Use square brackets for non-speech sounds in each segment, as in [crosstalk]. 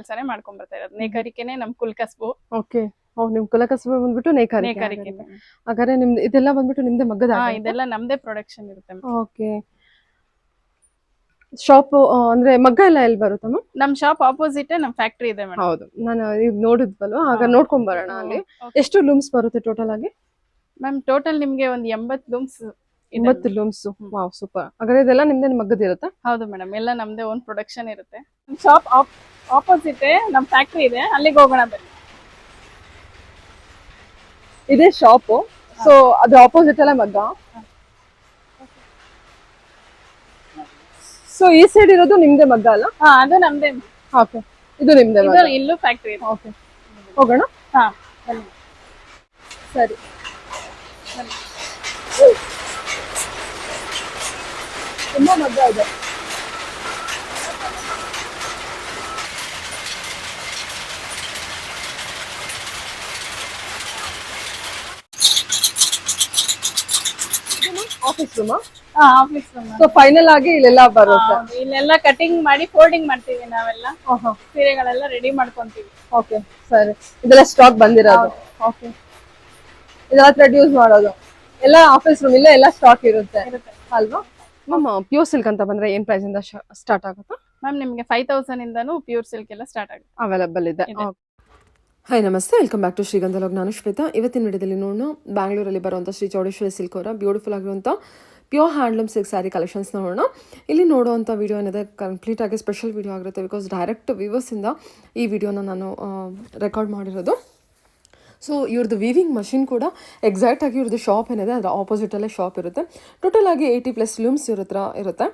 ಕೆಲಸನೇ ಮಾಡ್ಕೊಂಡ್ ಬರ್ತಾ ಇರೋದು. ನೇಕಾರಿಕೆನೆ ನಮ್ ಕುಲ್ಕಸ್ಬು ಓಕೆ. ನಿಮ್ ಕುಲಕಸಬೆ ಬಂದ್ಬಿಟ್ಟು ನೇಕಾರಿಕೆ. ಹಾಗಾದ್ರೆ ನಿಮ್ದು ಇದೆಲ್ಲ ಬಂದ್ಬಿಟ್ಟು ನಿಮ್ದೇ ಮಗ್ಗದ ಹಾ ಇದೆಲ್ಲ ನಮ್ದೇ ಪ್ರೊಡಕ್ಷನ್ ಇರುತ್ತೆ ಓಕೆ. ಶಾಪ್ ಅಂದ್ರೆ ಮಗ್ಗ ಎಲ್ಲ ಎಲ್ಲಿ ಬರುತ್ತಮ್ಮ ನಮ್ ಶಾಪ್ ಆಪೋಸಿಟ್ ನಮ್ ಫ್ಯಾಕ್ಟ್ರಿ ಇದೆ ಮೇಡಮ್ ಹೌದು. ನಾನು ಈಗ ನೋಡಿದ್ವಲ್ವ? ಆಗ ಹಾ. ನೋಡ್ಕೊಂಡ್ ಬರೋಣ ಅಲ್ಲಿ. ಎಷ್ಟು ಲೂಮ್ಸ್ ಬರುತ್ತೆ ಟೋಟಲ್ ಆಗಿ? ಮ್ಯಾಮ್ ಟೋಟಲ್ ನಿಮ್ಗೆ ಒಂದ್ ಎಂಬತ್ ಲೂಮ್ಸ್ ಒಂಬತ್ತು ಲೂಮ್ಸ್. Wow super. ಹಾಗಾದ್ರೆ ಇದೆಲ್ಲ ನಿಮ್ದೇ ಮಗ್ಗದ ಇರುತ್ತಾ? ಹೌದು ಮೇಡಮ್ ಎಲ್ಲ ನಮ್ದೇ ಓನ್ ಪ್ರೊಡಕ್ಷನ್ ಇರುತ್ತೆ. ಶಾಪ್ ಆಪೋಸಿಟ್ ನಮ್ ಫ್ಯಾಕ್ಟ್ರಿ ಇದೆ ಅಲ್ಲಿಗೆ ಹೋಗೋಣ ಬನ್ನಿ. ಇದೆ ಶಾಪ್ ಸೊ ಅದು ಆಪೋಸಿಟ್ ಎಲ್ಲ ಮಗ್ಗ? ಸೊ ಈ ಸೈಡ್ ಇರೋದು ನಿಮ್ದೇ ಮಗ್ಗ ಅಲ್ಲ? ಹಾ ಅದು ನಮ್ದೇ ಓಕೆ. ಇದು ನಿಮ್ದೇ ಮಗ್ಗ. ಇಲ್ಲೂ ಫ್ಯಾಕ್ಟ್ರಿ ಇದೆ. ಓಕೆ. ಹೋಗೋಣ? ಹಾ ಬನ್ನಿ. ಸರಿ ತುಂಬಾ ಮಗ್ಗ ಇದೆ ಆಫೀಸ್ ರೂಮ್ ಹಾ ಆಫೀಸ್ ಸೊ ಫೈನಲ್ ಆಗಿ ಇಲ್ಲೆಲ್ಲ ಬರುತ್ತೆ. ಇಲ್ಲೆಲ್ಲ ಕಟಿಂಗ್ ಮಾಡಿ ಫೋಲ್ಡಿಂಗ್ ಮಾಡ್ತೀವಿ ನಾವೆಲ್ಲ. ಸೀರೆಗಳೆಲ್ಲ ರೆಡಿ ಮಾಡ್ಕೊಂತೀವಿ. ಓಕೆ ಸರಿ. ಇದೆಲ್ಲ ಸ್ಟಾಕ್ ಬಂದಿರೋದು. ಓಕೆ ಇದೆಲ್ಲ ಥ್ರೆಡ್ ಯೂಸ್ ಮಾಡೋದು. ಎಲ್ಲ ಆಫೀಸ್ ರೂಮ್ ಇಲ್ಲೇ ಎಲ್ಲ ಸ್ಟಾಕ್ ಇರುತ್ತೆ. ಅಲ್ವಾ? ಮ್ಯಾಮ್ ಪ್ಯೂರ್ ಸಿಲ್ಕ್ ಅಂತ ಬಂದ್ರೆ ಏನ್ ಪ್ರೈಸ್ ಇಂದ ಸ್ಟಾರ್ಟ್ ಆಗುತ್ತೆ? ಮ್ಯಾಮ್ ನಿಮಗೆ ಫೈವ್ ತೌಸಂಡ್ ಇಂದನೂ ಪ್ಯೂರ್ ಸಿಲ್ಕ್ ಎಲ್ಲ ಸ್ಟಾರ್ಟ್ ಆಗುತ್ತೆ. ಅವೈಲಬಲ್ ಇದೆ. ಹಾಯ್ ನಮಸ್ತೆ. ವೆಲ್ಕಮ್ ಬ್ಯಾಕ್ ಟು ಶ್ರೀಗಂಧಲೋಗ್ ನಾನು ಶ್ವೇತಾ. ಇವತ್ತಿನ ವಿಡಿಯೋದಲ್ಲಿ ನೋಡೋಣ ಬ್ಯಾಂಗ್ಳೂರಲ್ಲಿ ಬರುವಂಥ ಶ್ರೀ ಚೌಡೇಶ್ವರಿ ಸಿಲ್ಕ್ ಅವರ ಬ್ಯೂಟಿಫುಲ್ ಆಗಿರುವಂಥ pure handloom silk sari collections ನೋಡೋಣ. ಇಲ್ಲಿ ನೋಡುವಂಥ ವಿಡಿಯೋ ಏನಿದೆ ಕಂಪ್ಲೀಟ್ ಆಗಿ ಸ್ಪೆಷಲ್ ವಿಡಿಯೋ ಆಗಿರುತ್ತೆ ಬಿಕಾಸ್ ಡೈರೆಕ್ಟ್ ವ್ಯೂವರ್ಸಿಂದ ಈ ವಿಡಿಯೋನ ನಾನು ರೆಕಾರ್ಡ್ ಮಾಡಿರೋದು. ಸೊ ಇವ್ರದ್ದು ವೀವಿಂಗ್ ಮಷಿನ್ ಕೂಡ ಎಕ್ಸಾಕ್ಟ್ ಆಗಿ ಇವ್ರದ್ದು ಶಾಪ್ ಏನಿದೆ, ಅದರ ಆಪೋಸಿಟಲ್ಲೇ ಶಾಪ್ ಇರುತ್ತೆ. ಟೋಟಲ್ ಆಗಿ ಏಯ್ಟಿ ಪ್ಲಸ್ ಲೂಮ್ಸ್ ಇವ್ರ ಹತ್ರ ಇರುತ್ತೆ.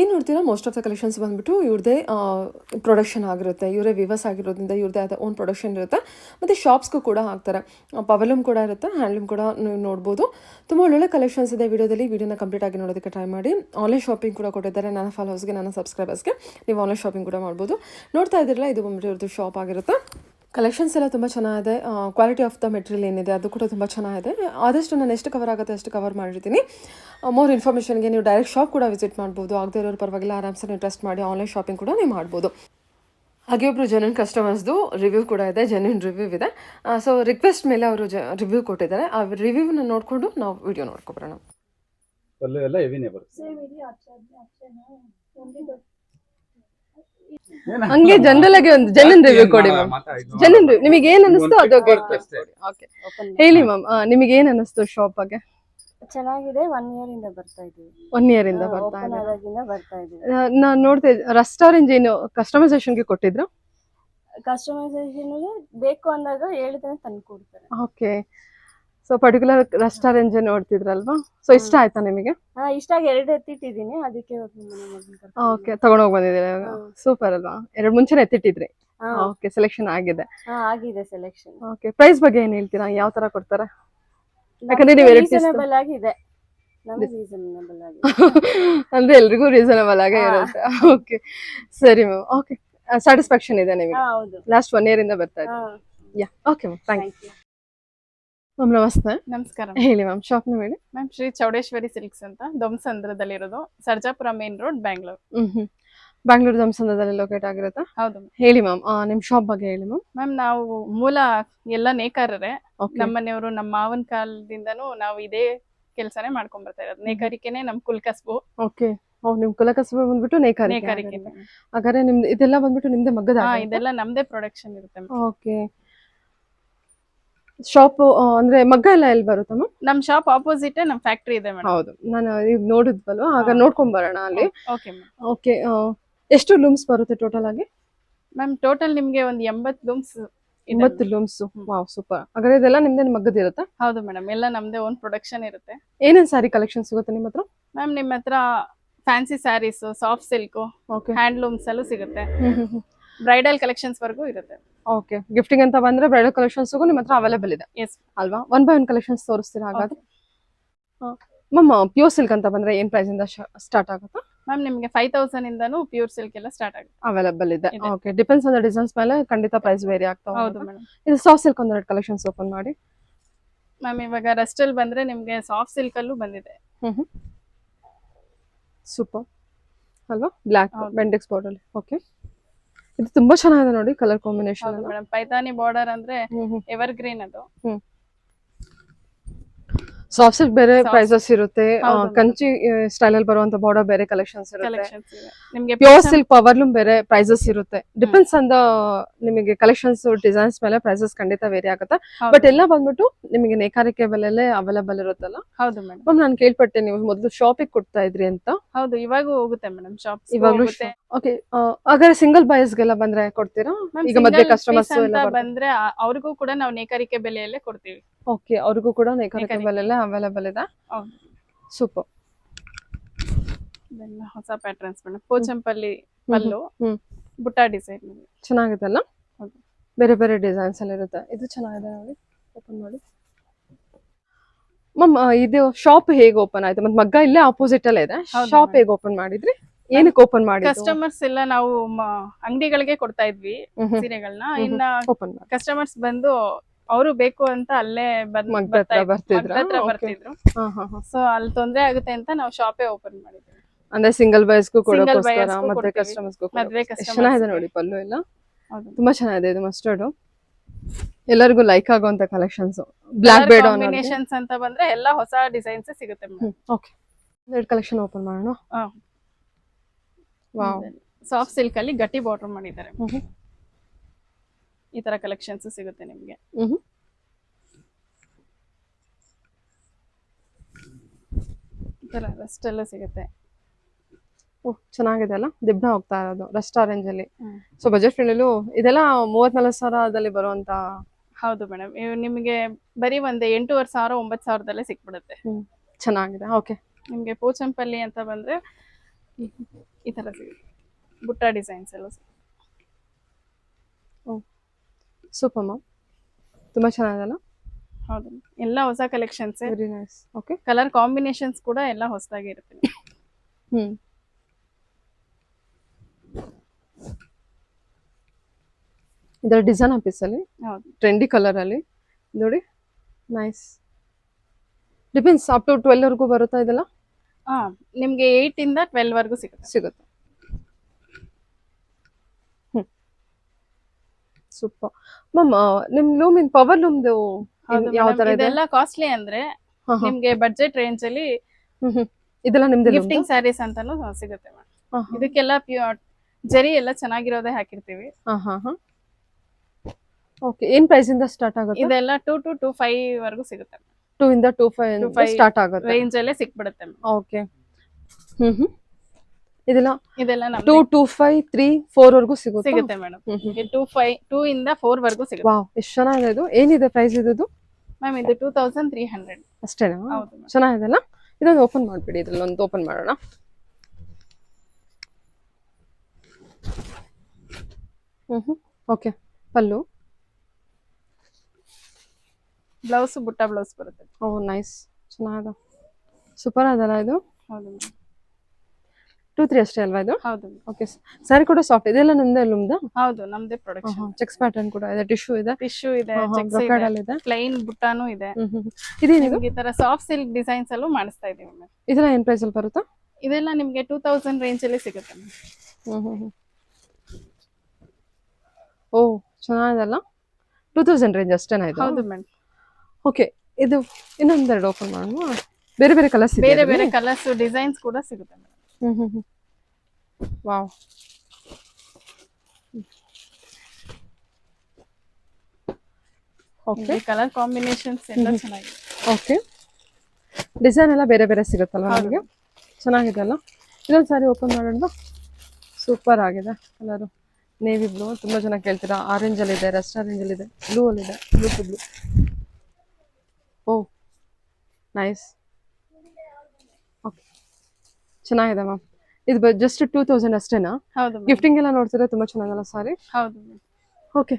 ಏನು ನೋಡ್ತೀರ ಮೋಸ್ಟ್ ಆಫ್ ದ ಕಲೆಕ್ಷನ್ಸ್ ಬಂದ್ಬಿಟ್ಟು ಇವ್ರದ್ದೇ ಪ್ರೊಡಕ್ಷನ್ ಆಗಿರುತ್ತೆ. ಇವರೇ ವಿವಸ್ ಆಗಿರೋದ್ರಿಂದ ಇವ್ರದ್ದೇ ಆದ ಓನ್ ಪ್ರೊಡಕ್ಷನ್ ಇರುತ್ತೆ. ಮತ್ತು ಶಾಪ್ಸ್ಗೂ ಕೂಡ ಹಾಕ್ತಾರೆ. ಪವಲೂಮ್ ಕೂಡ ಇರುತ್ತೆ ಹ್ಯಾಂಡ್ಲೂಮ್ ಕೂಡ ನೀವು ನೋಡ್ಬೋದು. ತುಂಬ ಒಳ್ಳೊಳ್ಳೆ ಕಲೆಕ್ಷನ್ಸ್ ಇದೆ ವಿಡಿಯೋದಲ್ಲಿ. ವೀಡಿಯೋನ ಕಂಪ್ಲೀಟ್ ಆಗಿ ನೋಡೋದಕ್ಕೆ ಟ್ರೈ ಮಾಡಿ. ಆನ್ಲೈನ್ ಶಾಪಿಂಗ್ ಕೂಡ ಕೊಟ್ಟಿದ್ದಾರೆ ನನ್ನ ಫಾಲೋವರ್ಸ್ಗೆ ನನ್ನ ಸಬ್ಸ್ಕ್ರೈಬರ್ಸ್ಗೆ ನೀವು ಆನ್ಲೈನ್ ಶಾಪಿಂಗ್ ಕೂಡ ಮಾಡ್ಬೋದು. ನೋಡ್ತಾ ಇದ್ದೀರಲ್ಲ, ಇದು ಬಂದ್ಬಿಟ್ಟು ಇವ್ರದ್ದು ಶಾಪ್ ಆಗಿರುತ್ತೆ. ಕಲೆಕ್ಷನ್ಸ್ ಎಲ್ಲ ತುಂಬ ಚೆನ್ನಾಗಿದೆ. ಕ್ವಾಲಿಟಿ ಆಫ್ ದ ಮೆಟೀರಿಯಲ್ ಏನಿದೆ ಅದು ಕೂಡ ತುಂಬ ಚೆನ್ನಾಗಿದೆ. ಆದಷ್ಟು ನಾನು ಎಷ್ಟು ಕವರ್ ಆಗುತ್ತೆ ಅಷ್ಟು ಕವರ್ ಮಾಡಿರ್ತೀನಿ. ಮೋರ್ ಇನ್ಫಾರ್ಮೇಷನ್ಗೆ ನೀವು ಡೈರೆಕ್ಟ್ ಶಾಪ್ ಕೂಡ ವಿಸಿಟ್ ಮಾಡ್ಬೋದು. ಆಗದೆ ಇರೋರು ಪರವಾಗಿಲ್ಲ ಆರಾಮ್ಸೆ ನೀವು ಟ್ರಸ್ಟ್ ಮಾಡಿ ಆನ್ಲೈನ್ ಶಾಪಿಂಗ್ ಕೂಡ ನೀವು ಮಾಡ್ಬೋದು. ಹಾಗೆ ಒಬ್ಬರು ಜೆನ್ಯೂನ್ ಕಸ್ಟಮರ್ಸ್ದು ರಿವ್ಯೂ ಕೂಡ ಇದೆ ಜೆನ್ಯೂನ್ ರಿವ್ಯೂ ಇದೆ. ಸೊ ರಿಕ್ವೆಸ್ಟ್ ಮೇಲೆ ಅವರು ಜ ರಿವ್ಯೂ ಕೊಟ್ಟಿದ್ದಾರೆ. ಆ ರಿವ್ಯೂನ ನೋಡಿಕೊಂಡು ನಾವು ವಿಡಿಯೋ ನೋಡ್ಕೊಬರೋಣ ಪಲ್ಲು ಎಲ್ಲ ಹೆವಿನೇ ಬರುತ್ತೆ ಏನ? ಹಂಗೆ ಜನರಲ್ ಆಗಿ ಒಂದು ಜನನ್ ರಿವ್ಯೂ ಕೊಡಿ ಮ್ಯಾಮ್ ಜನನ್ ರಿವ್ಯೂ ನಿಮಗೆ ಏನ್ ಅನಿಸ್ತು ಅದು. ಓಕೆ ಹೇಳಿ ಮ್ಯಾಮ್ ನಿಮಗೆ ಏನ್ ಅನಿಸ್ತು ಶಾಪ್ ಬಗ್ಗೆ? ಚೆನ್ನಾಗಿದೆ. ಒನ್ ಇಯರ್ ಇಂದ ಬರ್ತಾ ಇದೀವಿ. ಒನ್ ಇಯರ್ ಇಂದ ಬರ್ತಾ ಇದೀವಿ. ನಾನು ನೋಡ್ತಾ ರೆಸ್ಟೋರೆಂಟ್ ಏನು ಕಸ್ಟಮೈಸೇಷನ್ಗೆ ಕೊಟ್ಟಿದ್ರು? ಕಸ್ಟಮೈಸೇಷನ್ ಬೇಕು ಅಂದಾಗ ಹೇಳಿದ್ರೆ ತಂದು ಕೊಡ್ತಾರೆ ಓಕೆ ಸೊ ಪರ್ಟಿಕ್ಯುಲರ್ ರೆಸ್ಟೋರೆಂಟ್ ನೋಡ್ತಿದ್ರಲ್ವಾ? ಸೊ ಇಷ್ಟ ಆಯ್ತಾ ನಿಮಗೆ? ಇಷ್ಟ ಆಗಿ ಎರಡು ಎತ್ತಿಟ್ಟಿದ್ದೀನಿ. ಅದಕ್ಕೆ ಓಕೆ ತಗೊಂಡೋಗಿ ಬಂದಿದ್ದೀರಾ ಹ್ಮ್. ಸೂಪರ್ ಅಲ್ವಾ? ಎರಡು ಮುಂಚೆ ಎತ್ತಿಟ್ಟಿದ್ರಿ? ಓಕೆ ಸೆಲೆಕ್ಷನ್ ಆಗಿದೆ. ಆಗಿದೆ ಸೆಲೆಕ್ಷನ್ ಓಕೆ ಪ್ರೈಸ್ ಬಗ್ಗೆ ಏನ್ ಹೇಳ್ತೀರಾ? ಯಾವ ತರ ಕೊಡ್ತಾರೆ? ಯಾಕಂದ್ರೆ ನೀವು ರೀಸನಬಲ್ ಆಗಿದೆ. [laughs] ಅಂದ್ರೆ ಎಲ್ರಿಗೂ ರೀಸನಬಲ್ ಆಗೇ. ಇರುತ್ತೆ. ಓಕೆ ಸರಿ ಮ್ಯಾಮ್ ಓಕೆ ಸ್ಯಾಟಿಸ್ಫ್ಯಾಕ್ಷನ್ ಇದೆ ನಿಮಗೆ. ಹೌದು. ಲಾಸ್ಟ್ ಒನ್ ಇಯರ್ ಇಂದ ಬರ್ತಾ ಇದೆ yeah okay ma'am thank you ma'am ನಮಸ್ತೆ. ನಮಸ್ಕಾರ ಹೇಳಿ ಮ್ಯಾಮ್ ಶಾಪ್ ಹೇಳಿ. ಮ್ಯಾಮ್ ಶ್ರೀ ಚೌಡೇಶ್ವರಿ ಸಿಲ್ಕ್ಸ್ ಅಂತ ದೊಮ್ಸಂದ್ರದಲ್ಲಿರೋದು Sarjapur main road Bangalore hmm Bangalore ದಂಸಂದದಲ್ಲಿ ಲೊಕೇಟ್ ಆಗಿರುತ್ತಾ. ಹೌದು ಹೇಳಿ ಮ್ಯಾಮ್ ನಿಮ್ ಶಾಪ್ ಬಗ್ಗೆ ಹೇಳಿ ಮ್ಯಾಮ್ ಮ್ಯಾಮ್ ನಾವು ಮೂಲ ಎಲ್ಲ ನೇಕಾರರೇ. ನಮ್ಮನೆಯವರು ನಮ್ಮ ಮನೆಯವರು ನಮ್ಮ ಮಾವನ ಕಾಲದಿಂದನೂ ನಾವು ಇದೇ ಕೆಲಸನೇ ಮಾಡ್ಕೊಂಡ್ ಬರ್ತಾ ಇರೋದು. ನೇಕಾರಿಕೆನೆ ನಮ್ ಕುಲ್ಕಸ್ಬು ಓಕೆ ಓ ನಿಮ್ ಕುಲಕಸಬೆ ಬಂದ್ಬಿಟ್ಟು ನೇಕಾರಿಕೆ ನೇಕಾರಿಕೆ. ಹಾಗಾದ್ರೆ ನಿಮ್ದು ಇದೆಲ್ಲ ಬಂದ್ಬಿಟ್ಟು ನಿಮ್ದೇ ಮಗ್ಗದ ಇದೆಲ್ಲ ನಮ್ದೇ ಪ್ರೊಡಕ್ಷನ್ ಇರುತ್ತೆ. ಓಕೆ ಶಾಪ್ ಅಂದ್ರೆ ಮಗ್ಗ ಎಲ್ಲ ಎಲ್ಲಿ ಬರುತ್ತೆ ಮ್ಯಾಮ್ ನಮ್ ಶಾಪ್ ಆಪೋಸಿಟ್ ನಮ್ ಫ್ಯಾಕ್ಟ್ರಿ ಇದೆ ಮೇಡಮ್. ಹೌದು. ನಾನು ಈಗ ನೋಡಿದ್ವಲ್ವ? ಆಗ. ನೋಡ್ಕೊಂಡ್ ಬರೋಣ ಅಲ್ಲಿ. ಓಕೆ ಮ್ಯಾಮ್ ಓಕೆ ಎಷ್ಟು ಲೂಮ್ಸ್ ಬರುತ್ತೆ ಟೋಟಲ್ ಆಗಿ? ಮ್ಯಾಮ್ ಟೋಟಲ್ ನಿಮ್ಗೆ ಒಂದ್ ಎಂಬತ್ ಲೂಮ್ಸ್ ಒಂಬತ್ತು ಲೂಮ್ಸ್ ವಾವ್ ಸೂಪರ್ ಹಾಗಾದ್ರೆ ಇದೆಲ್ಲ ನಿಮ್ದೇ ಮಗ್ಗದ ಇರುತ್ತಾ? ಹೌದು ಮೇಡಮ್ ಎಲ್ಲ ನಮ್ದೇ ಓನ್ ಪ್ರೊಡಕ್ಷನ್ ಇರುತ್ತೆ. ಏನೇನ್ ಸಾರಿ ಕಲೆಕ್ಷನ್ ಸಿಗುತ್ತೆ ನಿಮ್ಮ ಹತ್ರ ಮ್ಯಾಮ್ ನಿಮ್ಮ ಹತ್ರ fancy saris soft silk okay handlooms ಎಲ್ಲ ಸಿಗುತ್ತೆ. ಬ್ರೈಡಲ್ ಕಲೆಕ್ಷನ್ಸ್ ವರೆಗೂ ಇರುತ್ತೆ. ಓಕೆ ಗಿಫ್ಟಿಂಗ್ ಅಂತ ಬಂದ್ರೆ ಬ್ರೈಡಲ್ ಕಲೆಕ್ಷನ್ಸ್ ನಿಮ್ಮ ಹತ್ರ ಅವೈಲೇಬಲ್ ಇದೆ. ಎಸ್ ಅಲ್ವಾ? ಒನ್ ಬೈ ಒನ್ ಕಲೆಕ್ಷನ್ಸ್ ತೋರಿಸ್ತೀರಾ ಹಾಗಾದ್ರೆ? ಮ್ಯಾಮ್ ಪ್ಯೂರ್ ಸಿಲ್ಕ್ ಅಂತ ಬಂದ್ರೆ ಏನ್ ಪ್ರೈಸ್ ಇಂದ ಸ್ಟಾರ್ಟ್ ಆಗುತ್ತೆ? ಮ್ಯಾಮ್ ನಿಮಗೆ ಫೈವ್ ತೌಸಂಡ್ ಇಂದನು ಪ್ಯೂರ್ ಸಿಲ್ಕ್ ಎಲ್ಲ ಸ್ಟಾರ್ಟ್ ಆಗುತ್ತೆ. ಅವೈಲೇಬಲ್ ಇದೆ. ಓಕೆ ಡಿಪೆಂಡ್ಸ್ ಆನ್ ಡಿಸೈನ್ಸ್ ಮೇಲೆ ಖಂಡಿತ ಪ್ರೈಸ್ ವೇರಿ ಆಗ್ತಾ ಹೌದು. ಮೇಡಮ್ ಇದು ಸಾಫ್ಟ್ ಸಿಲ್ಕ್ ಒಂದೆರಡು ಕಲೆಕ್ಷನ್ಸ್ ಓಪನ್ ಮಾಡಿ. ಮ್ಯಾಮ್ ಇವಾಗ ರಸ್ಟಲ್ ಬಂದ್ರೆ ನಿಮಗೆ ಸಾಫ್ಟ್ ಸಿಲ್ಕ್ ಅಲ್ಲೂ ಬಂದಿದೆ. ಸೂಪರ್ ಅಲ್ವಾ? ಬ್ಲ್ಯಾಕ್ ಬೆಂಡಿಕ್ಸ್ ಬೆಂಡೆಕ್ಸ್ ಬಾರ್ಡರ್ ಓಕೆ ಇದು ತುಂಬಾ ಚೆನ್ನಾಗಿದೆ ನೋಡಿ ಕಲರ್ ಕಾಂಬಿನೇಷನ್ ಪೈತಾನಿ ಬಾರ್ಡರ್ ಅಂದ್ರೆ ಎವರ್ ಗ್ರೀನ್ ಅದು. ಸಾಫ್ಟ್ ಸಿಲ್ಕ್ ಬೇರೆ ಪ್ರೈಸಸ್ ಇರುತ್ತೆ. ಕಂಚಿ ಸ್ಟೈಲ್ ಅಲ್ಲಿ ಬರುವಂತ ಬಾರ್ಡರ್ ಬೇರೆ ಕಲೆಕ್ಷನ್ಸ್ ಇರುತ್ತೆ. ನಿಮಗೆ ಪ್ಯೂರ್ ಸಿಲ್ಕ್ ಪವರ್ಲೂಮ್ ಬೇರೆ ಪ್ರೈಸಸ್ ಇರುತ್ತೆ. ಡಿಪೆಂಡ್ಸ್ ಆನ್ ದ ನಿಮಗೆ ಕಲೆಕ್ಷನ್ಸ್ ಡಿಸೈನ್ಸ್ ಮೇಲೆ ಪ್ರೈಸಸ್ ಖಂಡಿತ ವೇರಿ ಆಗುತ್ತೆ. ಬಟ್ ಎಲ್ಲ ಬಂದ್ಬಿಟ್ಟು ನಿಮಗೆ ನೇಕಾರಿಕೆ ಬೆಲೆಲ್ಲೇ ಅವೈಲೇಬಲ್ ಇರುತ್ತಲ್ಲ? ಹೌದು ಮೇಡಮ್ ಮ್ಯಾಮ್ ನಾನು ಕೇಳ್ಪಟ್ಟೆ ನೀವು ಮೊದಲು ಶಾಪಿಗೆ ಕೊಡ್ತಾ ಇದ್ರಿ ಅಂತ. ಹೌದು ಇವಾಗ ಹೋಗುತ್ತೆ ಮೇಡಮ್ ಶಾಪ್ ಇವಾಗಲೂ ಓಕೆ ಹಾಗಾದ್ರೆ ಸಿಂಗಲ್ ಬಾಯ್ಸ್ಗೆಲ್ಲ ಬಂದ್ರೆ ಕೊಡ್ತೀರಾ? ಈಗ ಮಧ್ಯೆ ಕಸ್ಟಮರ್ಸ್ ಎಲ್ಲ ಬಂದ್ರೆ ಅವ್ರಿಗೂ ಕೂಡ ನಾವು ನೇಕಾರಿಕೆ ಬೆಲೆಯಲ್ಲೇ ಕೊಡ್ತೀವಿ. ಓಕೆ ಅವ್ರಿಗೂ ಕೂಡ ನೇಕಾರಿಕೆ ಎಲ್ಲ ಅವೈಲೇಬಲ್ ಇದೆ. ಸೂಪರ್. ಇದೆಲ್ಲ ಹೊಸ patterns madam Pochampally pallu butta design ಚೆನ್ನಾಗಿದೆ ಅಲ್ಲ ಬೇರೆ ಬೇರೆ ಡಿಸೈನ್ಸ್ ಎಲ್ಲ ಇರುತ್ತೆ. ಇದು ಚೆನ್ನಾಗಿದೆ ನೋಡಿ. ಓಪನ್ ಮಾಡಿ. ಮ್ಯಾಮ್ ಇದು ಶಾಪ್ ಹೇಗೆ ಓಪನ್ ಆಯ್ತು? ಮತ್ತೆ ಮಗ್ಗ ಇಲ್ಲೇ ಆಪೋಸಿಟ್ ಅಲ್ಲೇ ಇದೆ. ಶಾಪ್. ಹೇಗೆ ಓಪನ್ ಮಾಡಿದ್ರಿ? ಏನಕ್ಕೆ ಓಪನ್ ಮಾಡಿ ಕಸ್ಟಮರ್ಸ್ ಎಲ್ಲ ನಾವು ಅಂಗಡಿಗಳಿಗೆ ಕೊಡ್ತಾ ಇದ್ವಿ ಸೀರೆಗಳನ್ನ. ಇನ್ನ ಕಸ್ಟಮರ್ಸ್ ಬಂದು ಅವರು ಬೇಕು ಅಂತ ಅಲ್ಲೇ. ಬರ್ತಿದ್ರಾ? ಸೊ ಅಲ್ಲಿ ತೊಂದ್ರೆ ಆಗುತ್ತೆ ಅಂತ ನಾವು ಶಾಪೇ ಓಪನ್ ಮಾಡಿದ್ವಿ ಅಂದ್ರೆ ಸಿಂಗಲ್ ಬಾಯ್ಸ್ಗೂ buyers ಗೂ ಮತ್ತೆ. ಕಸ್ಟಮರ್ಸ್ಗೂ ಚೆನ್ನಾಗಿದೆ ನೋಡಿ ಪಲ್ಲು ಎಲ್ಲ. ತುಂಬಾ ಚೆನ್ನಾಗಿದೆ ಇದು ಮಸ್ಟರ್ಡ್ ಎಲ್ಲರಿಗೂ ಲೈಕ್ ಆಗುವಂತ ಕಲೆಕ್ಷನ್ಸ್ ಬ್ಲಾಕ್ ಬೇಡ ಕಾಂಬಿನೇಷನ್ಸ್ ಅಂತ ಬಂದ್ರೆ ಎಲ್ಲ ಹೊಸ ಡಿಸೈನ್ಸ್ ಸಿಗುತ್ತೆ ಓಕೆ ಎರಡು ಕಲೆಕ್ಷನ್ ಓಪನ್ ಮಾಡೋಣ? ವಾವ್ ಸಾಫ್ಟ್ ಸಿಲ್ಕ್ ಅಲ್ಲಿ ಗಟ್ಟಿ ಬಾರ್ಡರ್ ಮಾಡಿದ್ದಾರೆ. ಈ ತರ ಕಲೆಕ್ಷನ್ಸ್ ಸಿಗುತ್ತೆ ನಿಮ್ಗೆ. ಹ್ಮ್. ಈ ತರ ರೆಸ್ಟ್ ಎಲ್ಲ ಸಿಗುತ್ತೆ. ಓಹ್ ಚೆನ್ನಾಗಿದೆ ಅಲ್ಲ? ದಿಬ್ನ ಹೋಗ್ತಾ ಇರೋದು ರಸ್ಟ್ ಆರೆಂಜ್ ಅಲ್ಲಿ. ಸೊ ಬಜೆಟ್ ಫ್ರೆಂಡಲ್ಲೂ ಇದೆಲ್ಲ ಮೂವತ್ನಾಲ್ಕು ಸಾವಿರದಲ್ಲಿ ಬರುವಂತ ಹೌದು ಮೇಡಮ್ ನಿಮಗೆ ಬರೀ ಒಂದು ಎಂಟೂವರೆ ಸಾವಿರ ಒಂಬತ್ತು ಸಾವಿರದಲ್ಲೇ ಸಿಕ್ಬಿಡುತ್ತೆ. ಚೆನ್ನಾಗಿದೆ. ಓಕೆ ನಿಮಗೆ ಪೂಚಂಪಲ್ಲಿ ಅಂತ ಬಂದರೆ ಈ- ಥರ ತರ ಸಿಗುತ್ತೆ. ಬುಟ್ಟ ಡಿಸೈನ್ಸ್ ಎಲ್ಲ ಸಿಗುತ್ತೆ. ಸೂಪರ್ ತುಂಬ ತುಂಬಾ ಚೆನ್ನಾಗಿದೆ ಹೌದು. ಎಲ್ಲ ಹೊಸ collections very nice okay colour combinations ಕೂಡ ಎಲ್ಲ ಹೊಸದಾಗಿ ಇರುತ್ತೆ. ಹ್ಞೂ ಇದರ ಡಿಸೈನ್ ಆಫೀಸಲ್ಲಿ ಹೌದು. ಟ್ರೆಂಡಿ ಕಲರಲ್ಲಿ ನೋಡಿ. ನೈಸ್ ಡಿಪೆಂಡ್ಸ್ ಅಪ್ ಟು ಟ್ವೆಲ್ವರೆಗೂ ಬರುತ್ತಾ ಇದೆಲ್ಲ? ಹಾಂ ನಿಮಗೆ ಏಯ್ಟಿಂದ ಇಂದ ಟ್ವೆಲ್ ವರ್ಗೂ ಸಿಗುತ್ತೆ. ಸಿಗುತ್ತೆ. ಸೂಪರ್. ಮ್ಯಾಮ್ ನಿಮ್ ಲೂಮಿನ್ ಪವರ್ ಲೂಮ್ದು ಯಾವ ತರ ಇದೆ ಇದೆಲ್ಲ ಕಾಸ್ಟ್ಲಿ ಅಂದ್ರೆ. ನಿಮ್ಗೆ ಬಜೆಟ್ ರೇಂಜ್ ಅಲ್ಲಿ ಇದೆಲ್ಲ ನಿಮ್ದು ಗಿಫ್ಟಿಂಗ್ ಸ್ಯಾರೀಸ್ ಅಂತಾನು ಸಿಗುತ್ತೆ ಮ್ಯಾಮ್ ಇದಕ್ಕೆಲ್ಲ ಪ್ಯೂರ್ ಜರಿ ಎಲ್ಲ ಚೆನ್ನಾಗಿರೋದೇ ಹಾಕಿರ್ತೀವಿ. ಓಕೆ ಏನ್ ಪ್ರೈಸ್ ಇಂದ ಸ್ಟಾರ್ಟ್ ಆಗುತ್ತೆ? ಇದೆಲ್ಲ ಟೂ ಟು ಟೂ ಫೈವ್ ವರೆಗೂ ಸಿಗುತ್ತೆ ಟೂ ಇಂದ ಟೂ ಫೈವ್ ಸ್ಟಾರ್ಟ್ ಆಗುತ್ತೆ. ರೇಂಜ್ ಅಲ್ಲೇ ಸಿಕ್ಬಿಡುತ್ತೆ. Okay hmm hmm. ಇದೆಲ್ಲ ಇದೆಲ್ಲ two two five three four ವರ್ಗೂ ಸಿಗುತ್ತೆ. ಸಿಗುತ್ತೆ ಮೇಡಮ್ ಟೂ ಫೈವ್ ಟೂ ಇಂದ ಫೋರ್ ವರ್ಗೂ ಸಿಗುತ್ತೆ. ವಾವ್ ಎಷ್ಟು ಚೆನ್ನಾಗಿದೆ ಇದು? ಏನಿದೆ ಪ್ರೈಸ್ ಇದು ಮ್ಯಾಮ್ ಇದು ಟೂ ತೌಸಂಡ್ ತ್ರೀ ಹಂಡ್ರೆಡ್ ಅಷ್ಟೇನಾ? ಹೌದು ಚೆನ್ನಾಗಿದೆ ಅಲ್ಲ ಇದೊಂದು ಓಪನ್ ಮಾಡ್ಬಿಡಿ ಇದ್ರಲ್ಲಿ ಒಂದು ಓಪನ್ ಮಾಡೋಣ. ಹ್ಮ್ okay pallu. Blouse butta blouse ಬರುತ್ತೆ. ಓ ನೈಸ್ ಚೆನ್ನಾಗಿದೆ. ಸೂಪರ್ ಅದಲ್ಲ ಇದು? ಹೌದು. ಟೂ ತ್ರೀ ಅಷ್ಟೇ ಅಲ್ವಾ ಇದು? ಹೌದು. ಓಕೆ ಸ್ಯಾರಿ ಕೂಡ ಸಾಫ್ಟ್ ಇದೆಲ್ಲ ನಮ್ದೇ ಲುಮ್ದ ಹೌದು ನಮ್ದೇ ಪ್ರೊಡಕ್ಷನ್ ಚೆಕ್ಸ್ ಪ್ಯಾಟರ್ನ್ ಕೂಡ ಇದೆ ಟಿಶ್ಯೂ ಇದೆ. ಟಿಶ್ಯೂ ಇದೆ ಅಲ್ಲಿ ಇದೆ ಪ್ಲೈನ್ ಬುಟ್ಟಾನು ಇದೆ. ಹ್ಮ್ ಹ್ಮ್ ಹ್ಮ್. ಇದೇನಿದು? ನಿಮ್ಗೆ ಈ ತರ ಸಾಫ್ಟ್ ಸಿಲ್ಕ್ ಡಿಸೈನ್ಸ್ ಅಲ್ಲೂ ಮಾಡಿಸ್ತಾ ಇದೀವಿ ಮ್ಯಾಮ್ ಇದೆಲ್ಲ ಏನ್ ಪ್ರೈಸ್ ಅಲ್ಲಿ ಬರುತ್ತಾ? ಇದೆಲ್ಲ ನಿಮ್ಗೆ ಟೂ ತೌಸಂಡ್ ರೇಂಜ್ ಅಲ್ಲಿ ಸಿಗುತ್ತೆ ma'am. ಹ್ಮ್ ಹ್ಮ್ ಹ್ಮ್. ಓ ಚೆನ್ನಾಗಿದಲ್ಲ? ಟೂ ತೌಸಂಡ್ ರೇಂಜ್ ಅಷ್ಟೇನಾ ಇದು? ಹೌದು ಮೇಡಮ್ ಓಕೆ ಇದು ಇನ್ನೊಂದೆರಡು ಓಪನ್ ಮಾಡುವ ಬೇರೆ ಬೇರೆ ಕಲರ್ಸ್ ಬೇರೆ ಬೇರೆ ಕಲರ್ಸ್ ಡಿಸೈನ್ಸ್ ಕೂಡ ಸಿಗುತ್ತೆ [laughs] ಹ್ಮ್ ಹ್ಮ್ hmm wow okay colour combinations ಎಲ್ಲ ಚೆನ್ನಾಗಿದೆ. ಓಕೆ ಡಿಸೈನ್ ಎಲ್ಲ ಬೇರೆ ಬೇರೆ ಸಿಗುತ್ತಲ್ಲ ನಮಗೆ? ಚೆನ್ನಾಗಿದೆ ಅಲ್ಲ ಇದೊಂದು ಸಾರಿ ಓಪನ್ ಮಾಡೋಣ ಸೂಪರ್ ಆಗಿದೆ ಕಲರು ನೇವಿ ಬ್ಲೂ ತುಂಬ ಜನ ಕೇಳ್ತೀರಾ? ಆರೆಂಜಲ್ಲಿ ಇದೆ ರೆಸ್ಟ್ ಇದೆ ಬ್ಲೂ ಅಲ್ಲಿದೆ blue to blue oh nice ಚೆನ್ನಾಗಿದೆ ಮ್ಯಾಮ್. ಇದು ಜಸ್ಟ್ ಟೂ ತೌಸಂಡ್ ಅಷ್ಟೇನಾ? ಹೌದು ma'am. ಗಿಫ್ಟಿಂಗ್ ಎಲ್ಲ ನೋಡ್ತಿದ್ರೆ ತುಂಬಾ ಚೆನ್ನಾಗಲ್ಲ ಸಾರಿ ಹೌದು ma'am. ಓಕೆ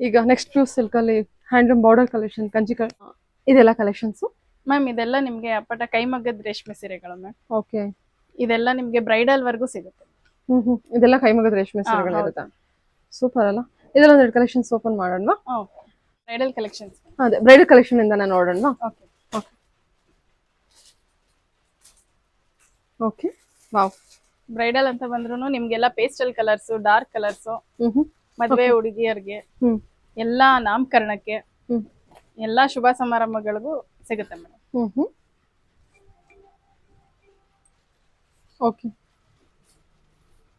ಈಗ ನೆಕ್ಸ್ಟ್ ಪ್ಯೂರ್ ಸಿಲ್ಕಲ್ಲಿ ಹ್ಯಾಂಡ್ಲೂಮ್ ಬಾರ್ಡರ್ ಕಲೆಕ್ಷನ್ ಕಂಚಿ ಇದೆಲ್ಲ ಕಲೆಕ್ಷನ್ಸು ಮ್ಯಾಮ್ ಇದೆಲ್ಲ ನಿಮ್ಗೆ ಅಪ್ಪಟ ಕೈಮಗ್ಗದ ರೇಷ್ಮೆ ಸೀರೆಗಳು ಮ್ಯಾಮ್. ಓಕೆ ಇದೆಲ್ಲ ನಿಮ್ಗೆ ಬ್ರೈಡಲ್ ವರ್ಗೂ ಸಿಗುತ್ತೆ. ಹ್ಮ್ ಹ್ಮ್. ಇದೆಲ್ಲ ಕೈಮಗದ ರೇಷ್ಮೆ ಸೀರೆಗಳು ಸೀರೆಗಳಿರುತ್ತೆ ಸೂಪರ್ ಅಲ್ಲ. ಇದೆಲ್ಲ ಒಂದೆರಡು ಕಲೆಕ್ಷನ್ಸ್ ಓಪನ್ ಮಾಡೋಣ? ಬ್ರೈಡಲ್ ಕಲೆಕ್ಷನ್ಸ್ ಅದೇ ಬ್ರೈಡಲ್ ಕಲೆಕ್ಷನ್ ಇಂದ ನೋಡೋಣ. ಓಕೆ. ಓಕೆ. ವಾವ್. ಬ್ರೈಡಲ್ ಅಂತ ಬಂದ್ರು ನಿಮ್ಗೆಲ್ಲ ಪೇಸ್ಟಲ್ ಕಲರ್ಸ್ ಡಾರ್ಕ್ ಕಲರ್ಸ್ ಮದುವೆ ಹುಡುಗಿಯರ್ಗೆ ಎಲ್ಲಾ ನಾಮಕರಣಕ್ಕೆ ಎಲ್ಲಾ ಶುಭ ಸಮಾರಂಭಗಳಿಗೂ ಸಿಗುತ್ತೆ ಮೇಡಮ್. ಓಕೆ.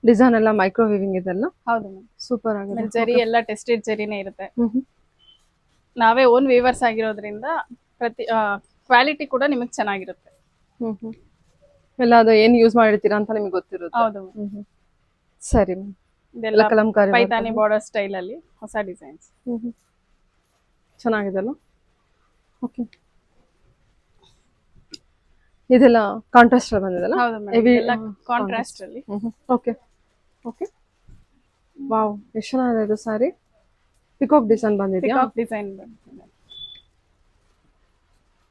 ಡಿಸೈನ್ ಎಲ್ಲ ಮೈಕ್ರೋವೇವಿಂಗ್ ಇದೆಲ್ಲ ಹೌದು ಮ್ಯಾಮ್ ಸೂಪರ್ ಆಗಿದೆ. ಜರಿ ಎಲ್ಲ ಟೆಸ್ಟೆಡ್ ಜರಿನೇ ಇರುತ್ತೆ. ನಾವೇ ಓನ್ ವೀವರ್ಸ್ ಆಗಿರೋದ್ರಿಂದ ಪ್ರತಿ ಕ್ವಾಲಿಟಿ ಕೂಡ ನಿಮಗೆ ಚೆನ್ನಾಗಿರುತ್ತೆ. ಹ್ಮ್ ಹ್ಮ್. ಎಲ್ಲ ಅದು ಏನ್ ಯೂಸ್ ಮಾಡಿರ್ತೀರಾ ಅಂತ ನಿಮಗೆ ಗೊತ್ತಿರುತ್ತೆ. ಹೌದು. ಸರಿ ಇದೆಲ್ಲ ಕಲಂಕಾರಿ ಪೈತಾನಿ ಬಾರ್ಡರ್ ಸ್ಟೈಲ್ ಅಲ್ಲಿ ಹೊಸ ಡಿಸೈನ್ಸ್ ಚೆನ್ನಾಗಿದೆ ಅಲ್ಲ ಓಕೆ ಇದೆಲ್ಲ ಕಾಂಟ್ರಾಸ್ಟ್ ಅಲ್ಲಿ ಬಂದಿದೆಲ್ಲ ಎಲ್ಲ ಕಾಂಟ್ರಾಸ್ಟ್ ಅಲ್ಲಿ. ಓಕೆ ಓಕೆ ವಾವ್ ಎಷ್ಟು ಚೆನ್ನಾಗಿದೆ ಇದು ಸಾರಿ ಪಿಕಾಕ್ ಡಿಸೈನ್ ಬಂದಿದ್ಯಾ? ಪಿಕಾಕ್ ಡಿಸೈನ್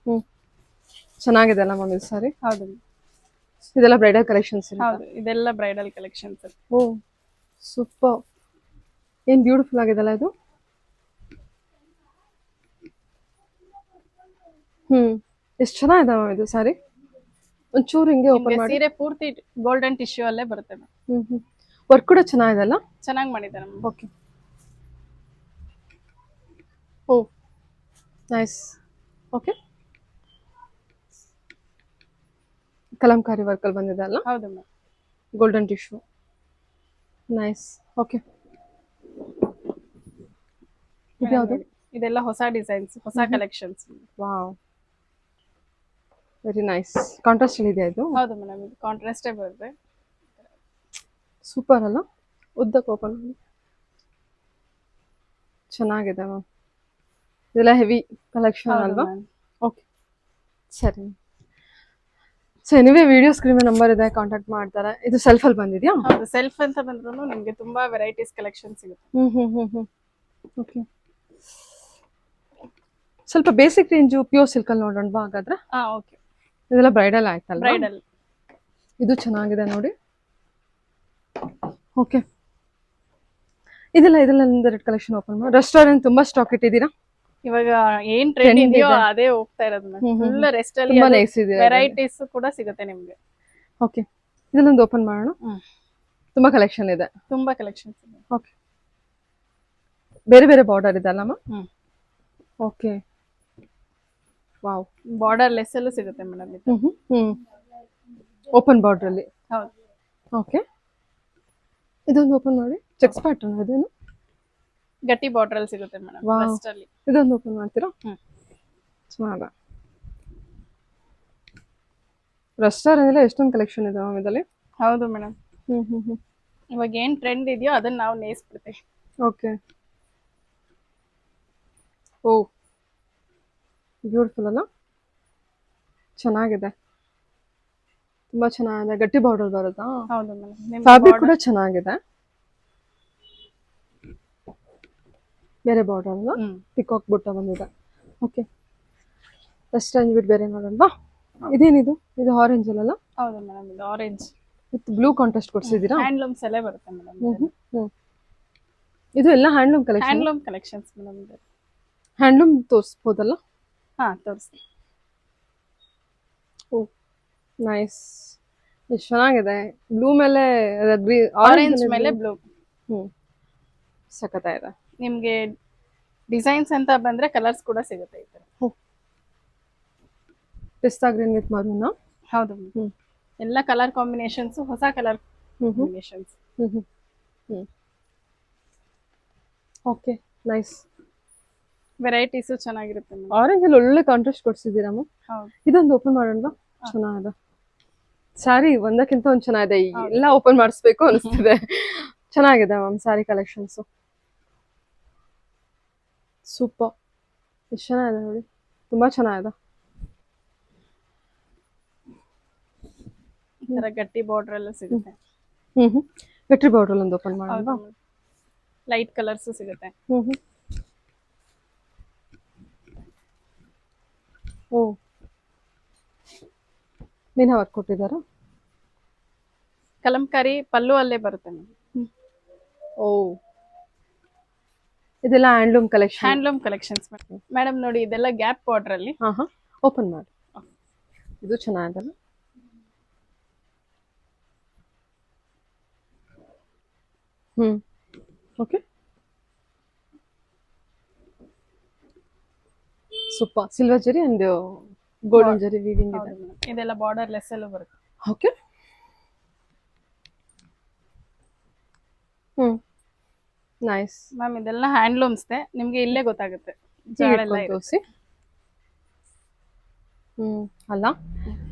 ಹ್ಮ್. ಚೆನ್ನಾಗಿದೆ ಅಲ್ಲ ಇದು ಸಾರಿ ಹೌದು. ಇದೆಲ್ಲ ಬ್ರೈಡಲ್ ಕಲೆಕ್ಷನ್ಸ್ ಹೌದು ಇದೆಲ್ಲ ಬ್ರೈಡಲ್ ಕಲೆಕ್ಷನ್ಸ್ ಓ ಸೂಪರ್ ಏನ್ ಬ್ಯೂಟಿಫುಲ್ ಆಗಿದೆಲ್ಲ ಇದು? ಹ್ಮ್ ಎಷ್ಟು ಚೆನ್ನಾಗಿದಾವ ಇದು ಸಾರಿ ಒಂಚೂರು ಹಿಂಗೆ ಓಪನ್ ಮಾಡಿ. ಸೀರೆ ಪೂರ್ತಿ ಗೋಲ್ಡನ್ ಟಿಶ್ಯೂ ಅಲ್ಲೇ ಬರುತ್ತೆ ಮ್ಯಾಮ್. ಹ್ಮ್ ಹ್ಮ್. ವರ್ಕ್ ಕೂಡ ಚೆನ್ನಾಗಿದೆ ಅಲ್ಲ? ಚೆನ್ನಾಗಿ ಮಾಡಿದ್ದಾರೆ ಓಕೆ ಓ ನೈಸ್ ಓಕೆ ಕಲಂಕಾರಿ ವರ್ಕಲ್ಲಿ ಬಂದಿದೆ ಅಲ್ಲ ಹೌದು ma'am golden tissue nice okay ಇದ್ಯಾವುದು? ಇದೆಲ್ಲ ಹೊಸ ಡಿಸೈನ್ಸ್ ಹೊಸ collections wow very nice contrast ಇದೆ ಇದು? ಹೌದು ಮೇಡಮ್ ಇದು ಕಾಂಟ್ರಾಸ್ಟೇ ಬರುತ್ತೆ ಸೂಪರ್ ಅಲ್ಲ ಉದ್ದಕ್ಕೆ ಓಪನ್ ಚೆನ್ನಾಗಿದೆ ಮ್ಯಾಮ್ ಇದೆಲ್ಲ ಹೆವಿ ಕಲೆಕ್ಷನ್ ಅಲ್ವಾ? ಓಕೆ ಸರಿ. So anyway video screen number ಇದೆ ಕಾಂಟ್ಯಾಕ್ಟ್ ಮಾಡ್ತಾರೆ. ಇದು ಸೆಲ್ಫಲ್ಲಿ ಬಂದಿದೆಯಾ? ಹೌದು ಸೆಲ್ಫ್ ಅಂತ ಬಂದ್ರು ನಿಮ್ಗೆ ತುಂಬಾ ವೆರೈಟೀಸ್ ಕಲೆಕ್ಷನ್ ಸಿಗುತ್ತೆ. ಹ್ಮ್ ಹ್ಮ್ ಹ್ಮ್ ಓಕೆ ಸ್ವಲ್ಪ ಬೇಸಿಕ್ ರೇಂಜ್ ಪ್ಯೂರ್ ಸಿಲ್ಕಲ್ಲಿ ನೋಡೋಣ ಹಾಗಾದ್ರೆ. ಹಾ ಓಕೆ ಇದೆಲ್ಲ ಬ್ರೈಡಲ್ ಆಯ್ತಲ್ಲ ಬ್ರೈಡಲ್ ಇದು ಚೆನ್ನಾಗಿದೆ ನೋಡಿ. ಓಕೆ ಇದೆಲ್ಲ ಇದೆಲ್ಲ ರೆಡ್ ಕಲೆಕ್ಷನ್ ಓಪನ್ ಮಾಡಿ. ರೆಸ್ಟೋರೆಂಟ್ ತುಂಬಾ ಸ್ಟಾಕ್ ಇಟ್ಟಿದ್ದೀರಾ? ಇವಾಗ ಏನ್ ಟ್ರೆಂಡ್ ಇದೆಯೋ ಅದೇ ಹೋಗ್ತಾ ಇರೋದು ಫುಲ್ ರೆಸ್ಟ್ ಅಲ್ಲಿ ವೆರೈಟೀಸ್ ಕೂಡ ಸಿಗುತ್ತೆ ನಿಮ್ಗೆ. ಓಕೆ ಇದನ್ನೊಂದು ಓಪನ್ ಮಾಡೋಣ. ತುಂಬಾ ಕಲೆಕ್ಷನ್ ಇದೆ. ತುಂಬಾ ಕಲೆಕ್ಷನ್ಸ್ ಇದೆ. ಓಕೆ ಬೇರೆ ಬೇರೆ ಬಾರ್ಡರ್ ಇದೆ ಅಲ್ಲಮ್ಮ ಓಕೆ ವಾವ್ ಬಾರ್ಡರ್ ಲೆಸ್ ಅಲ್ಲೂ ಸಿಗುತ್ತೆ ಮೇಡಮ್ ಇದು ಹ್ಮ್ ಓಪನ್ ಬಾರ್ಡ್ರಲ್ಲಿ ಹೌದು. ಓಕೆ ಇದೊಂದು ಓಪನ್ ಮಾಡಿ. ಚೆಕ್ಸ್ ಪ್ಯಾಟರ್ನ್ ಇದೇನು ಗಟ್ಟಿ ಬಾರ್ಡರ್ ಅಲ್ಲಿ ಸಿಗುತ್ತೆ ಮೇಡಮ್ Wow. ಅಲ್ಲಿ ಇದೊಂದು ಓಪನ್ ಮಾಡ್ತೀರಾ? ಹ್ಮ್. ರೆಸ್ಟೋರೆಂಟ್ ಎಲ್ಲ ಎಷ್ಟೊಂದು ಕಲೆಕ್ಷನ್ ಇದೆ ಮ್ಯಾಮ್ ಇದರಲ್ಲಿ? ಹೌದು ಮೇಡಮ್. ಹ್ಮ್ ಹ್ಮ್ ಹ್ಮ್. ಇವಾಗ ಏನ್ ಟ್ರೆಂಡ್ ಇದೆಯೋ ಅದನ್ನ ನಾವು ನೇಯಿಸ್ಬಿಡ್ತೀವಿ. ಓಕೆ. ಓ. ಬ್ಯೂಟಿಫುಲ್ ಅಲ್ಲ? ಚೆನ್ನಾಗಿದೆ. ತುಂಬಾ ಚೆನ್ನಾಗಿದೆ. ಗಟ್ಟಿ ಬಾರ್ಡರ್ ಬರುತ್ತಾ? ಹೌದು ಮೇಡಮ್. ಫ್ಯಾಬ್ರಿಕ್ ಕೂಡ ಚೆನ್ನಾಗಿದೆ. ಬೇರೆ ಬಾರ್ಡರ್ ಅಲ್ವಾ? ಪಿಕ್ ಪಿಕಾಕ್ ಬುಟ್ಟ ಬಂದಿದೆ. ಓಕೆ ವೆಸ್ಟರ್ನ್ ಬಿಟ್ಟು ಬೇರೆ ನೋಡೋಣವಾ ಇದೇನಿದು? ಇದು ಆರೆಂಜ್ ಅಲ್ಲಲ್ಲ ಹೌದು ಮೇಡಮ್ ಇದು ಆರೆಂಜ್ ವಿತ್ ಬ್ಲೂ ಕಾಂಟ್ರಾಸ್ಟ್ ಕೊಡ್ಸಿದ್ದೀರಾ? ಹ್ಯಾಂಡ್ಲೂಮ್ ಸೆಲೆ ಬರುತ್ತೆ ಮೇಡಮ್ ಇದು. ಎಲ್ಲ handloom collection handloom collections madam ಇದು. ಹ್ಯಾಂಡ್ಲೂಮ್ ತೋರಿಸ್ಬೋದಲ್ಲ? ಹಾ ತೋರಿಸಿ. ಓ ನೈಸ್ ಎಷ್ಟು ಚೆನ್ನಾಗಿದೆ. ಬ್ಲೂ ಮೇಲೆ ಆರೆಂಜ್ ಮೇಲೆ ಬ್ಲೂ ಹ್ಞೂ ಸಖತ್ತಾಗಿದೆ. ನಿಮ್ಗೆ ಡಿಸೈನ್ಸ್ ಅಂತ ಬಂದ್ರೆ ಕಲರ್ಸ್ ಕೂಡ ಸಿಗುತ್ತೆ ಈ ತರ. ಪಿಸ್ತಾ ಗ್ರೀನ್ ವಿತ್ ಮರೂನ್ ಹೌದು ಎಲ್ಲ ಕಲರ್ ಕಾಂಬಿನೇಷನ್ಸ್ ಹೊಸ colour combinations. Okay nice. Varieties ಚೆನ್ನಾಗಿರುತ್ತೆ ಆರೆಂಜ್ ಅಲ್ಲಿ ಒಳ್ಳೆ ಕಾಂಟ್ರಾಸ್ಟ್ ಕೊಡ್ಸಿದ್ದೀರಮ್ಮ ಹೌದು. ಇದೊಂದು ಓಪನ್ ಮಾಡೋಣ ಚೆನ್ನಾಗಿದೆ. ಸ್ಯಾರಿ ಒಂದಕ್ಕಿಂತ ಒಂದು ಚೆನ್ನಾಗಿದೆ. ಎಲ್ಲ ಓಪನ್ ಮಾಡಿಸ್ಬೇಕು ಅನಿಸ್ತಿದೆ. [laughs] ಚೆನ್ನಾಗಿದೆ ಮ್ಯಾಮ್ ಸ್ಯಾರಿ ಕಲೆಕ್ಷನ್ಸು ಸೂಪರ್ ಎಷ್ಟು ಚೆನ್ನಾಗಿದೆ ನೋಡಿ ತುಂಬ ಚೆನ್ನಾಗಿದೆ ಈ ಗಟ್ಟಿ ಬಾರ್ಡರ್ ಎಲ್ಲ ಸಿಗುತ್ತೆ. ಹ್ಮ್ ಹ್ಮ್. ಗಟ್ಟಿ ಬಾರ್ಡ್ರಲ್ಲಿ ಒಂದು ಓಪನ್ ಮಾಡೋಣ ಲೈಟ್ ಕಲರ್ಸ್ ಸಿಗುತ್ತೆ. ಹ್ಮ್ ಹ್ಮ್. ಓ. ಮೀನಾ ವರ್ಕ್ ಕೊಟ್ಟಿದ್ದಾರಾ? ಕಲಂಕಾರಿ ಪಲ್ಲು ಅಲ್ಲೇ ಬರುತ್ತೆ ಓ. ಇದೆಲ್ಲ handloom collection handloom collections madam ನೋಡಿ ಇದೆಲ್ಲ ಗ್ಯಾಪ್ ಬಾರ್ಡರ್ ಅಲ್ಲಿ. ಹಾ ಹಾ ಓಪನ್ ಮಾಡಿ ಇದು ಚೆನ್ನಾಗಿದೆ ಹ್ಮ್ okay super silver zari and golden zari weaving ಇದೆ. ಇದೆಲ್ಲ ಬಾರ್ಡರ್ ಲೆಸ್ ಅಲ್ಲೂ ಬರುತ್ತೆ. ಓಕೆ ಹ್ಮ್. ನೈಸ್ ಮ್ಯಾಮ್ ಇದೆಲ್ಲ ಹ್ಯಾಂಡ್ಲೂಮ್ಸ್ದೆ ನಿಮಗೆ ಇಲ್ಲೇ ಗೊತ್ತಾಗುತ್ತೆ. ತೋರಿಸಿ. ಹ್ಮ್ ಅಲ್ಲ?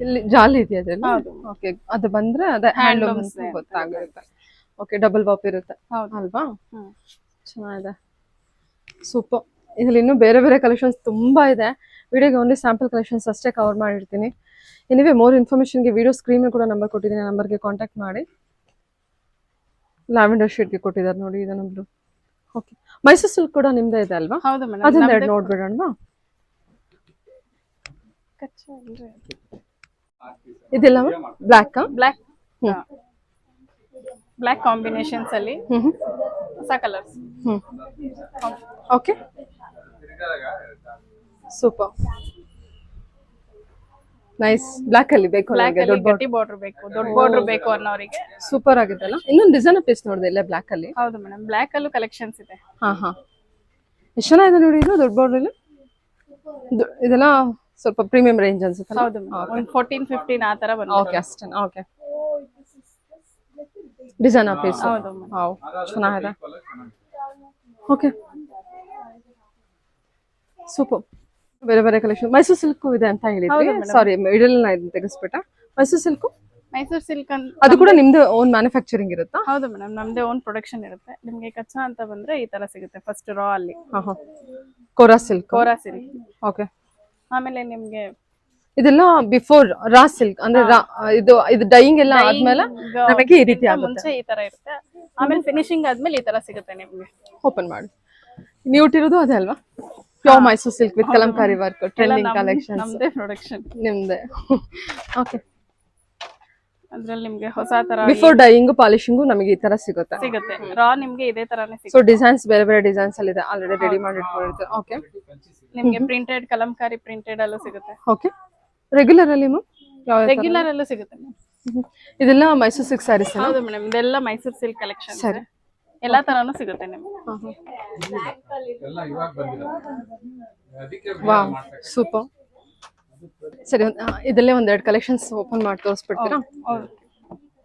ಇಲ್ಲಿ ಜಾಲಿ ಇದೆಯಾ ಅದೆಲ್ಲ? ಓಕೆ ಅದು ಬಂದ್ರೆ ಅದೇ ಹ್ಯಾಂಡ್ಲೂಮ್ಸ್ ಗೊತ್ತಾಗುತ್ತೆ. ಓಕೆ ಡಬಲ್ ಬಾಪ್ ಇರುತ್ತೆ. ಅಲ್ವಾ. ಚೆನ್ನಾಗಿದೆ. ಸೂಪರ್ ಇದ್ರಲ್ಲಿ ಇನ್ನೂ ಬೇರೆ ಬೇರೆ ಕಲೆಕ್ಷನ್ಸ್ ತುಂಬಾ ಇದೆ. ವಿಡಿಯೋಗೆ ಓನ್ಲಿ ಸ್ಯಾಂಪಲ್ ಕಲೆಕ್ಷನ್ಸ್ ಅಷ್ಟೇ ಕವರ್ ಮಾಡಿರ್ತೀನಿ. ಎನಿವೆ ಮೋರ್ ಇನ್ಫಾರ್ಮೇಷನ್ಗೆ ವಿಡಿಯೋ ಸ್ಕ್ರೀನ್ ಕೂಡ ನಂಬರ್ ಕೊಟ್ಟಿದ್ದೀನಿ. ನಂಬರ್ಗೆ ಕಾಂಟ್ಯಾಕ್ಟ್ ಮಾಡಿ. ಲ್ಯಾವೆಂಡರ್ಗೆ ಕೊಟ್ಟಿದ್ದಾರೆ ನೋಡಿ ಇದನ್ನೊಬ್ರು ಓಕೆ ಮೈಸೂರು ಸಿಲ್ಕ್ ಕೂಡ ನಿಮ್ದೇ ಇದೆ ಅಲ್ವಾ? ಹೌದು ಮೇಡಮ್ ಅದನ್ನ ಎರಡು ನೋಡ್ಬಿಡೋಣ. ಇದೆಲ್ಲ? ಬ್ಲ್ಯಾಕ್ ಬ್ಲ್ಯಾಕ್ ಹ್ಮ್. ಬ್ಲ್ಯಾಕ್ ಕಾಂಬಿನೇಷನ್ಸ್ ಅಲ್ಲಿ. ಹ್ಮ್ ಹ್ಮ್. ಹೊಸ ಕಲರ್ಸ್ ಹ್ಮ್. ಓಕೆ ಸೂಪರ್ ನೈಸ್ ಬ್ಲಾಕ್ ಅಲ್ಲಿ ಬೇಕು ನನಗೆ ಅಲ್ಲಿ ದೊಡ್ಡ ಗಟ್ಟಿ ಬಾರ್ಡರ್ ಬೇಕು ದೊಡ್ಡ ಬಾರ್ಡರ್ ಬೇಕು ಅನ್ನೋರಿಗೆ. ಸೂಪರ್ ಆಗಿದೆಲ್ಲ ಇನ್ನೊಂದು ಡಿಸೈನ್ ಪೀಸ್ ನೋಡಿದೆ ಇಲ್ಲೇ ಬ್ಲಾಕ್ ಅಲ್ಲಿ? ಹೌದು ಮೇಡಮ್ ಬ್ಲಾಕ್ ಅಲ್ಲೂ ಕಲೆಕ್ಷನ್ಸ್ ಇದೆ. ಹಾ ಹಾ. ಎಷ್ಟು ಚೆನ್ನಾಗಿದೆ ನೋಡಿ ಇದು ದೊಡ್ಡ ಬಾರ್ಡರ್ ಇದೆಲ್ಲ ಸ್ವಲ್ಪ ಪ್ರೀಮಿಯಂ ರೇಂಜ್ ಅನ್ಸುತ್ತಲ್ಲ? ಹೌದು ಒಂದು ಫೋರ್ಟೀನ್ ಫಿಫ್ಟೀನ್ ಆ ತರ ಓಕೆ ಬಂದಿದೆ ಅಷ್ಟೇ. ಓಕೆ ಡಿಸೈನ್ ಪೀಸ್ ಹೌದು. ವಾವ್ ಚೆನ್ನಾಗಿದೆ. ಓಕೆ ಸೂಪರ್ ಬೇರೆ ಬೇರೆ ಕಲೆಕ್ಷನ್ ಮೈಸೂರು ಸಿಲ್ಕ್ ಇದೆ ಅಂತ ಹೇಳಿದ್ರಿ? ಸಾರಿ ಮಿಡಲ್ ತೆಗೆಸ್ಬಿಟ್ಟ ಮೈಸೂರು ಸಿಲ್ಕು ಮೈಸೂರು ಸಿಲ್ಕ್ ಅಂತ ಅದು ಕೂಡ ನಿಮ್ದು ಓನ್ ಮ್ಯಾನುಫ್ಯಾಕ್ಚರಿಂಗ್ ಇರುತ್ತಾ? ಹೌದು ಮೇಡಮ್ ನಮ್ದೇ ಓನ್ ಪ್ರೊಡಕ್ಷನ್ ಇರುತ್ತೆ. ನಿಮ್ಗೆ ಕಚ್ಚಾ ಅಂತ ಬಂದ್ರೆ ಈ ತರ ಸಿಗುತ್ತೆ ಫಸ್ಟ್ ರಾ ಅಲ್ಲಿ. Kora silk Kora silk okay ಆಮೇಲೆ ನಿಮ್ಗೆ ಇದೆಲ್ಲ ಬಿಫೋರ್ ರಾ ಸಿಲ್ಕ್ ಅಂದ್ರೆ ಇದು ಇದು ಡೈಯಿಂಗ್ ಎಲ್ಲ ಆದ್ಮೇಲೆ ನಮಗೆ ಈ ರೀತಿ ಆಗುತ್ತೆ. ಮುಂಚೆ ಈ ತರ ಇರುತ್ತೆ. ಆಮೇಲೆ ಫಿನಿಶಿಂಗ್ ಆದ್ಮೇಲೆ ಈ ತರ ಸಿಗುತ್ತೆ ನಿಮ್ಗೆ. ಓಪನ್ ಮಾಡಿ. ನೀವು ಇಟ್ಟಿರೋದು ಅದೇ ಅಲ್ವಾ? Pure Mysore silk with Kalamkari work trending collection ನಮ್ದೇ ಪ್ರೊಡಕ್ಷನ್ ನಿಮ್ದೆ ಓಕೆ ಅದ್ರಲ್ಲಿ ನಿಮ್ಗೆ ಹೊಸ ತರ ಬಿಫೋರ್ ಡೈಯಿಂಗ್ ಪಾಲಿಶಿಂಗು ನಮಗೆ ಈ ತರ ಸಿಗುತ್ತೆ. ಸಿಗುತ್ತೆ. ರಾ ನಿಮ್ಗೆ ಇದೇ ತರಾನೇ ಸೊ ಸಿಗುತ್ತೆ. ಡಿಸೈನ್ಸ್ ಬೇರೆ ಬೇರೆ ಡಿಸೈನ್ಸ್ ಅಲ್ಲಿ ಇದೆ. ಆಲ್ರೆಡಿ ರೆಡಿ ಮಾಡಿ ಇಟ್ಕೊಂಡಿರ್ತೀವಿ ಓಕೆ ನಿಮ್ಗೆ ಪ್ರಿಂಟೆಡ್ ಕಲಂಕಾರಿ ಪ್ರಿಂಟೆಡ್ ಅಲ್ಲೂ ಸಿಗುತ್ತೆ. ಓಕೆ ರೆಗ್ಯುಲರ್ ಅಲ್ಲಿ ಮ್ಯಾಮ್? ರೆಗ್ಯುಲರ್ ಅಲ್ಲೂ ಸಿಗುತ್ತೆ. ಇದೆಲ್ಲ ಮೈಸೂರ್ ಸಿಲ್ಕ್ ಸ್ಯಾರೀಸ್ ಹೌದು ಮೇಡಮ್ ಇದೆಲ್ಲ ಮೈಸೂರ್ ಸಿಲ್ಕ್ ಕಲೆಕ್ಷನ್ ಸರಿ. ಎಲ್ಲಾ ತರನು ಸಿಗುತ್ತೆ ನಿಮ್ಗೆ. ಎಲ್ಲ ಇವಾಗ ಬಂದಿರೋದು ಅದಕ್ಕೆ ವಾವ್ ಸೂಪರ್. ಸರಿ ಇದಲ್ಲೇ ಒಂದೆರಡು ಕಲೆಕ್ಷನ್ಸ್ ಓಪನ್ ಮಾಡಿ ತೋರಿಸ್ಬಿಡ್ತೀರಾ?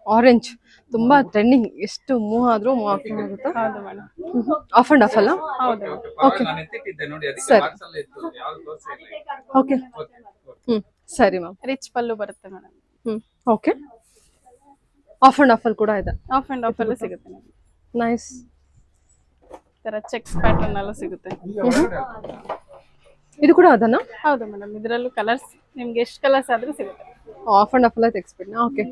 ಆರೆಂಜ್ ತುಂಬಾ ಟ್ರೆಂಡಿಂಗ್ ಎಷ್ಟು ಮೂವ್ ಆದ್ರೂ ಮೂವ್ ಆಗ್ತಾ ಆಗುತ್ತಾ. ಆಫ್ ಅಂಡ್ ಆಫ್ ಅಲ್ಲ? ಓಕೆ ಸರಿ. ಬಾಕ್ಸ್ ಅಲ್ಲೇ ಇತ್ತು. ಯಾವ್ದು ತೋರಿಸಿಲ್ಲ ಓಕೆ ಹ್ಮ್ ಸರಿ ಮ್ಯಾಮ್ ರಿಚ್ ಪಲ್ಲು ಬರುತ್ತೆ ಮೇಡಮ್ ಹ್ಮ್ ಓಕೆ ಆಫ್ ಅಂಡ್ ಆಫ್ ಅಲ್ಲಿ ಕೂಡ ಇದೆ. ಆಫ್ ಅಂಡ್ ಆಫ್ ಅಲ್ಲೂ ಸಿಗುತ್ತೆ ನಿಮ್ಗೆ. ನೈಸ್ ತರ ಚೆಕ್ಸ್ ಪ್ಯಾಟರ್ನ್ ಎಲ್ಲ ಸಿಗುತ್ತೆ. ಇದು ಕೂಡ ಅದನ್ನ ಹೌದು ಮೇಡಮ್ ಇದರಲ್ಲೂ ಕಲರ್ಸ್ ನಿಮ್ಗೆ ಎಷ್ಟು ಕಲರ್ಸ್ ಆದ್ರೂ ಸಿಗುತ್ತೆ. ಆಫ್ ಅಂಡ್ ಆಫ್ ಎಲ್ಲ ತೆಗ್ಸ್ಬಿಡ್ನ ಓಕೆ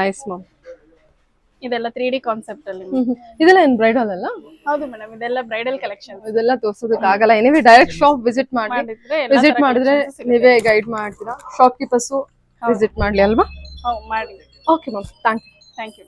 ನೈಸ್ ಮ್ಯಾಮ್ ಇದೆಲ್ಲ ತ್ರೀ ಡಿ ಕಾನ್ಸೆಪ್ಟ್ ಅಲ್ಲಿ. ಇದೆಲ್ಲ ಏನ್ ಬ್ರೈಡಲ್ ಅಲ್ಲ? ಹೌದು ಮೇಡಮ್ ಇದೆಲ್ಲ ಬ್ರೈಡಲ್ ಕಲೆಕ್ಷನ್ ಇದೆಲ್ಲ ತೋರ್ಸೋದಕ್ಕೆ ಆಗಲ್ಲ ಏನಿವೆ ಡೈರೆಕ್ಟ್ ಶಾಪ್ ವಿಸಿಟ್ ಮಾಡಿ ವಿಸಿಟ್ ಮಾಡಿದ್ರೆ ನೀವೇ ಗೈಡ್ ಮಾಡ್ತೀರಾ? ಶಾಪ್ ಕೀಪರ್ಸು ವಿಸಿಟ್ ಮಾಡ್ಲಿ ಅಲ್ವಾ? ಹೌದು ಮಾಡಿ. Okay ma'am thank you thank you